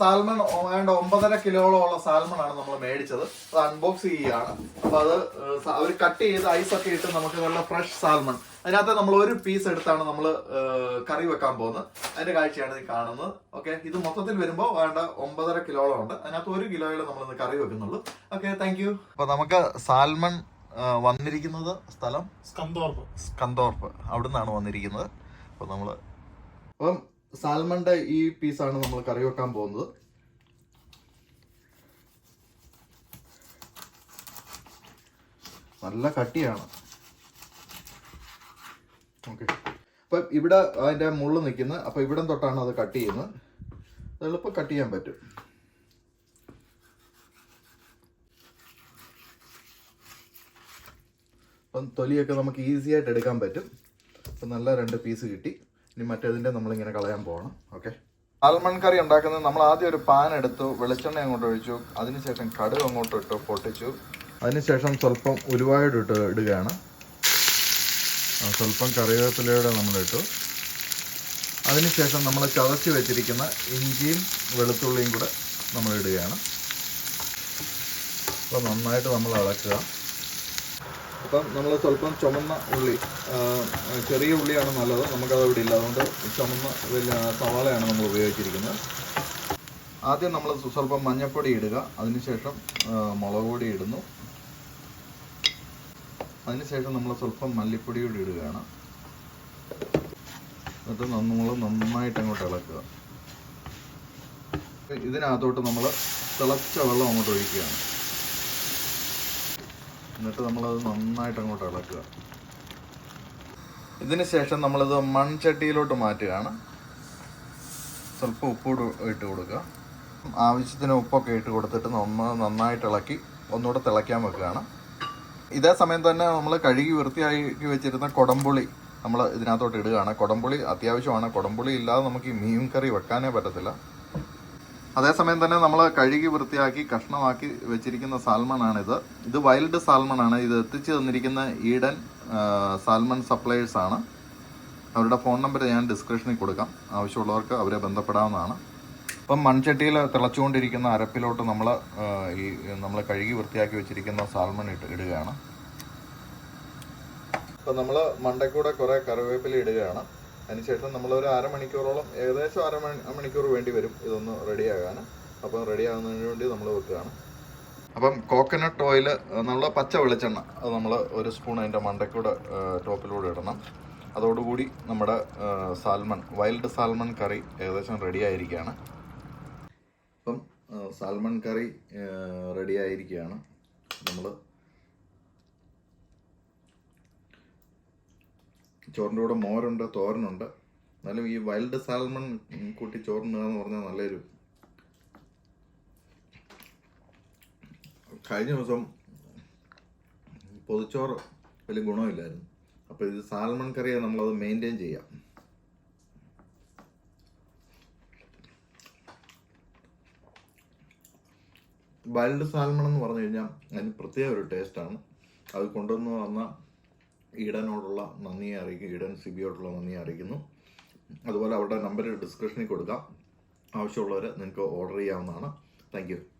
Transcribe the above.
Salmon ഏതാണ്ട് ഒമ്പതര കിലോളമുള്ള salmon ആണ് നമ്മൾ മേടിച്ചത്. അത് അൺബോക്സ് ചെയ്യുകയാണ് അപ്പൊ അത് അവർ കട്ട് ചെയ്ത് ഐസ് ഒക്കെ ഇട്ട് നമുക്ക് നല്ല ഫ്രഷ് സാൽമൺ. അതിനകത്ത് നമ്മൾ ഒരു പീസ് എടുത്താണ് നമ്മൾ കറി വെക്കാൻ പോകുന്നത്. അതിന്റെ കാഴ്ചയാണ് ഇത് കാണുന്നത്. ഓക്കെ ഇത് മൊത്തത്തിൽ വരുമ്പോൾ വേണ്ട ഒമ്പതര കിലോളം ഉണ്ട്. അതിനകത്ത് ഒരു കിലോയിൽ നമ്മൾ ഇന്ന് കറി വെക്കുന്നുള്ളൂ. ഓക്കെ താങ്ക് യു അപ്പൊ നമുക്ക് സാൽമൺ വന്നിരിക്കുന്നത് സ്ഥലം? സ്കന്തോർപ്പ് സ്കന്തോർപ്പ് അവിടുന്നാണ് വന്നിരിക്കുന്നത്. അപ്പൊ നമ്മൾ അപ്പം സാൽമണിന്റെ ഈ പീസാണ് നമ്മൾ കറി വെക്കാൻ പോകുന്നത്. നല്ല കട്ടിയാണ്. ഓക്കെ. അപ്പം ഇവിടെ അതിന്റെ മുള്ളു നിൽക്കുന്നത് അപ്പൊ ഇവിടം തൊട്ടാണ് അത് കട്ട് ചെയ്യുന്നത്. എളുപ്പം കട്ട് ചെയ്യാൻ പറ്റും. അപ്പം തൊലിയൊക്കെ നമുക്ക് ഈസി ആയിട്ട് എടുക്കാൻ പറ്റും. അപ്പം നല്ല രണ്ട് പീസ് കിട്ടി. ഇനി മറ്റേതിന്റെ നമ്മളിങ്ങനെ കളയാൻ പോകണം ഓക്കെ ആൽമൺ കറി ഉണ്ടാക്കുന്നത് നമ്മൾ ആദ്യം ഒരു പാൻ എടുത്തു വെളിച്ചെണ്ണ അങ്ങോട്ട് ഒഴിച്ചു അതിനുശേഷം കടുക് അങ്ങോട്ട് ഇട്ടു പൊട്ടിച്ചു. അതിനുശേഷം സ്വല്പം ഉരുവായോട് ഇട്ട് ഇടുകയാണ്. സ്വല്പം കറിവേപ്പിലയുടെ നമ്മൾ ഇട്ടു. അതിനുശേഷം നമ്മൾ ചതച്ച് വെച്ചിരിക്കുന്ന ഇഞ്ചിയും വെളുത്തുള്ളിയും കൂടെ നമ്മൾ ഇടുകയാണ്. അപ്പോൾ നന്നായിട്ട് നമ്മൾ ഇളക്കുക അപ്പം നമ്മൾ സ്വല്പം ചുമന്ന ഉള്ളി ചെറിയ ഉള്ളിയാണ് നല്ലത്. നമുക്കത് ഇവിടെ ഇല്ല. അതുകൊണ്ട് ചുമന്ന വലിയ സവാളയാണ് നമ്മൾ ഉപയോഗിച്ചിരിക്കുന്നത്. ആദ്യം നമ്മൾ സ്വല്പം മഞ്ഞൾപ്പൊടി ഇടുക. അതിനുശേഷം മുളക് പൊടി ഇടുന്നു. അതിനുശേഷം നമ്മൾ സ്വല്പം മല്ലിപ്പൊടി കൂടി ഇടുകയാണ്. എന്നിട്ട് നമ്മൾ നന്നായിട്ട് അങ്ങോട്ട് ഇളക്കുക. ഇതിനകത്തോട്ട് നമ്മൾ തിളച്ച വെള്ളം അങ്ങോട്ട് ഒഴിക്കുകയാണ്. എന്നിട്ട് നമ്മളത് നന്നായിട്ട് അങ്ങോട്ട് ഇളക്കുക. ഇതിന് ശേഷം നമ്മളിത് മൺചട്ടിയിലോട്ട് മാറ്റുകയാണ്. സ്വല്പം ഉപ്പ് ഇട്ട് കൊടുക്കുക. ആവശ്യത്തിന് ഉപ്പൊക്കെ ഇട്ട് കൊടുത്തിട്ട് നന്ന നന്നായിട്ട് ഇളക്കി ഒന്നുകൂടെ തിളയ്ക്കാൻ വെക്കുകയാണ്. ഇതേ സമയം തന്നെ നമ്മൾ കഴുകി വൃത്തിയാക്കി വെച്ചിരുന്ന കൊടംപുളി നമ്മൾ ഇതിനകത്തോട്ട് ഇടുകയാണ്. കൊടംപുളി അത്യാവശ്യമാണ്. കൊടംപുളി ഇല്ലാതെ നമുക്ക് ഈ മീൻ കറി വെക്കാനേ പറ്റത്തില്ല. അതേസമയം തന്നെ നമ്മൾ കഴുകി വൃത്തിയാക്കി കഷ്ണമാക്കി വെച്ചിരിക്കുന്ന സാൽമൺ ആണിത് ഇത് വൈൽഡ് സാൽമൺ ആണ് ഇത് എത്തിച്ചു തന്നിരിക്കുന്ന ഈഡൻ സാൽമൺ സപ്ലയേഴ്സ് ആണ്. അവരുടെ ഫോൺ നമ്പർ ഞാൻ ഡിസ്ക്രിപ്ഷനിൽ കൊടുക്കാം. ആവശ്യമുള്ളവർക്ക് അവരെ ബന്ധപ്പെടാവുന്നതാണ്. ഇപ്പം മൺചട്ടിയിൽ തിളച്ചുകൊണ്ടിരിക്കുന്ന അരപ്പിലോട്ട് നമ്മൾ ഈ നമ്മൾ കഴുകി വൃത്തിയാക്കി വെച്ചിരിക്കുന്ന സാൽമൺ ഇട്ട് ഇടുകയാണ്. ഇപ്പം നമ്മൾ മണ്ടക്കൂടെ കുറേ കറിവേപ്പില ഇടുകയാണ്. അതിനുശേഷം നമ്മളൊരു അരമണിക്കൂറോളം ഏകദേശം അര മണിക്കൂർ വേണ്ടി വരും ഇതൊന്ന് റെഡിയാകാൻ അപ്പം റെഡി ആകുന്നതിന് വേണ്ടി നമ്മൾ വെക്കുകയാണ്. അപ്പം കോക്കനട്ട് ഓയിൽ നമ്മൾ പച്ച വെളിച്ചെണ്ണ അത് നമ്മൾ ഒരു സ്പൂൺ അതിന്റെ മണ്ടക്കൂടെ ടോപ്പിലൂടെ ഇടണം. അതോടുകൂടി നമ്മുടെ സാൽമൺ വൈൽഡ് സാൽമൺ കറി ഏകദേശം റെഡി ആയിരിക്കുകയാണ്. അപ്പം സാൽമൺ കറി റെഡി ആയിരിക്കുകയാണ്. നമ്മൾ ചോറിന്റെ കൂടെ മോരുണ്ട് തോരനുണ്ട്. എന്നാലും ഈ വൈൽഡ് സാൽമൺ കൂട്ടി ചോറുണ്ട് എന്ന് പറഞ്ഞാൽ നല്ലൊരു കഴിഞ്ഞ ദിവസം പൊതിച്ചോറ് വലിയ ഗുണമില്ലായിരുന്നു. അപ്പോൾ ഇത് സാൽമൺ കറിയെ നമ്മളത് മെയിന്റെയിൻ ചെയ്യാം. വൈൽഡ് സാൽമൺ എന്ന് പറഞ്ഞു കഴിഞ്ഞാൽ അതിന് പ്രത്യേക ഒരു ടേസ്റ്റാണ് അത് കൊണ്ടുവന്ന് വന്ന ഈഡനോടുള്ള നന്ദിയെ അറിയിക്കും ഈഡൻ സിബിയോടുള്ള നന്ദിയെ അറിയിക്കുന്നു. അതുപോലെ അവരുടെ നമ്പർ ഡിസ്ക്രിപ്ഷനിൽ കൊടുക്കാം. ആവശ്യമുള്ളവർ നിങ്ങൾക്ക് ഓർഡർ ചെയ്യാവുന്നതാണ്. താങ്ക്